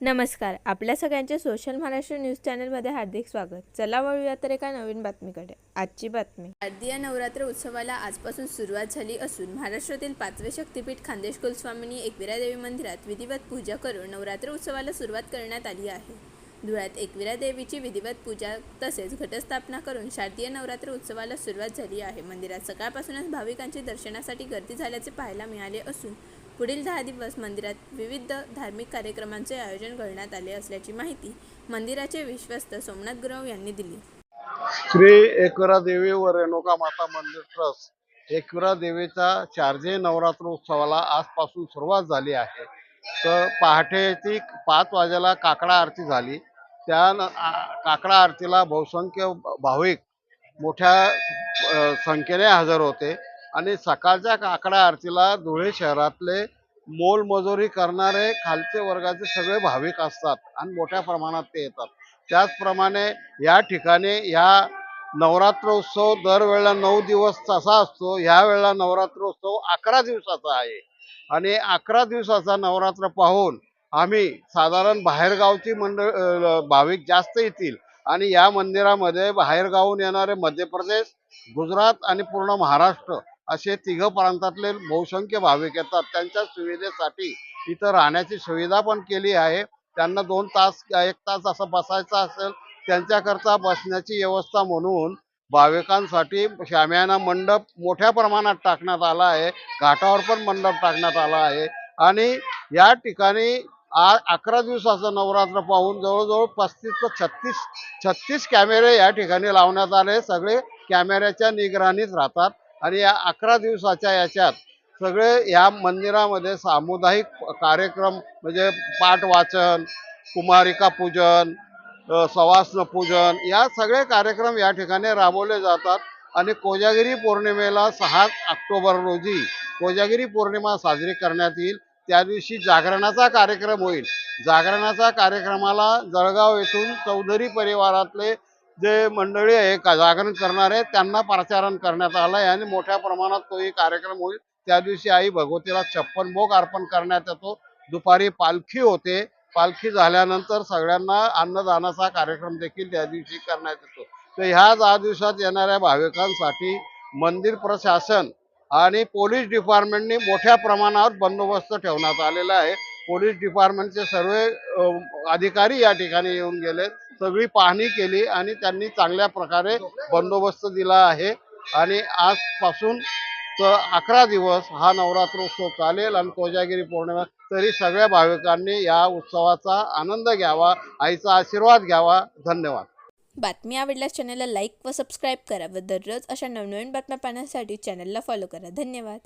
नमस्कार आपल्या सगळ्यांचे सोशल महाराष्ट्र न्यूज चॅनलमध्ये हार्दिक स्वागत. चला वळूया तर एका नवीन बातमीकडे. आजची बातमी. शारदीय नवरात्र उत्सवाला आजपासून सुरुवात झाली असून महाराष्ट्रातील पाचवे शक्तीपीठ खानदेश कुलस्वामिनी एकविरा देवी मंदिरात विधिवत पूजा करून नवरात्र उत्सवाला सुरुवात करण्यात आली आहे. धुळ्यात एकविरा देवीची विधिवत पूजा तसेच घटस्थापना करून शारदीय नवरात्र उत्सवाला सुरुवात झाली आहे. मंदिरात सकाळपासूनच भाविकांची दर्शनासाठी गर्दी झाल्याचे पाहायला मिळाले असून पुढील दहा दिवस मंदिरात विविध धार्मिक कार्यक्रमांचे आयोजन करण्यात आले असल्याची माहिती मंदिराचे विश्वस्त सोमनाथ गुरव यांनी दिली. श्री एकविरा देवी व रेणुका माता मंदिर ट्रस्ट एकविरा देवीचा चारजे नवरात्र उत्सवाला आजपासून सुरुवात झाली आहे. तर पहाटेची पाच वाजेला काकडा आरती झाली. त्या न- काकडा आरतीला बहुसंख्य भाविक मोठ्या संख्येने हजर होते. आणि सकाळच्या काकडा आरतीला धुळे शहरातले मोलमजुरी करणारे खालचे वर्गाचे सगळे भाविक असतात आणि मोठ्या प्रमाणात ते येतात. त्याचप्रमाणे या ठिकाणी ह्या नवरात्रोत्सव दरवेळेला नऊ दिवस तसा असतो. ह्यावेळेला वेळेला नवरात्रोत्सव अकरा दिवसाचा आहे. आणि अकरा दिवसाचा नवरात्र पाहून आम्ही साधारण बाहेरगावची मंडळ भाविक जास्त येतील. आणि या मंदिरामध्ये बाहेरगावून येणारे मध्य प्रदेश गुजरात आणि पूर्ण महाराष्ट्र असे तिघ प्रांतातले बहुसंख्य भाविक येतात. त्यांच्या सुविधेसाठी इथं राहण्याची सुविधा पण केली आहे. त्यांना दोन तास एक तास असं बसायचं असेल त्यांच्याकरता बसण्याची व्यवस्था म्हणून भाविकांसाठी श्यामयाना मंडप मोठ्या प्रमाणात टाकण्यात आला आहे. घाटावर पण मंडप टाकण्यात आला आहे. आणि या ठिकाणी आ अकरा दिवसाचं नवरात्र पाहून जवळजवळ पस्तीस ते छत्तीस छत्तीस कॅमेरे या ठिकाणी लावण्यात आले. सगळे कॅमेऱ्याच्या निगराणीत राहतात. आणि या अकरा दिवसाच्या याच्यात सगळे या मंदिरामध्ये सामुदायिक कार्यक्रम म्हणजे पाठ वाचन कुमारिका पूजन सवासन पूजन या सगळे कार्यक्रम या ठिकाणी राबवले जातात. आणि कोजागिरी पौर्णिमेला सहा ऑक्टोबर रोजी कोजागिरी पौर्णिमा साजरी करण्यात येईल. त्या दिवशी जागरणाचा कार्यक्रम होईल. जागरणाचा कार्यक्रमाला जळगाव येथून चौधरी परिवारातले जे मंडळी आहे जागरण करणारे त्यांना प्रचारण करण्यात आलं आहे आणि मोठ्या प्रमाणात तोही कार्यक्रम होईल. त्या दिवशी आई भगवतीला छप्पन भोग अर्पण करण्यात येतो. दुपारी पालखी होते. पालखी झाल्यानंतर सगळ्यांना अन्नदानाचा कार्यक्रम देखील त्या दिवशी करण्यात येतो. तर ह्या दहा दिवसात येणाऱ्या भाविकांसाठी मंदिर प्रशासन आणि पोलीस डिपार्टमेंटने मोठ्या प्रमाणावर बंदोबस्त ठेवण्यात आलेला आहे. पोलीस डिपार्टमेंटचे सर्व अधिकारी या ठिकाणी येऊन गेले सगळी पाहणी केली आणि त्यांनी चांगल्या प्रकारे बंदोबस्त दिला आहे. आणि आजपासून तर अकरा दिवस हा नवरात्रोत्सव चालेल आणि कोजागिरी पौर्णिमा तरी सगळ्या भाविकांनी या उत्सवाचा आनंद घ्यावा आईचा आशीर्वाद घ्यावा. धन्यवाद. बातमी आवडल्यास चॅनलला लाईक व सबस्क्राईब करा व दररोज अशा नवनवीन बातम्या पाहण्यासाठी चॅनलला फॉलो करा. धन्यवाद.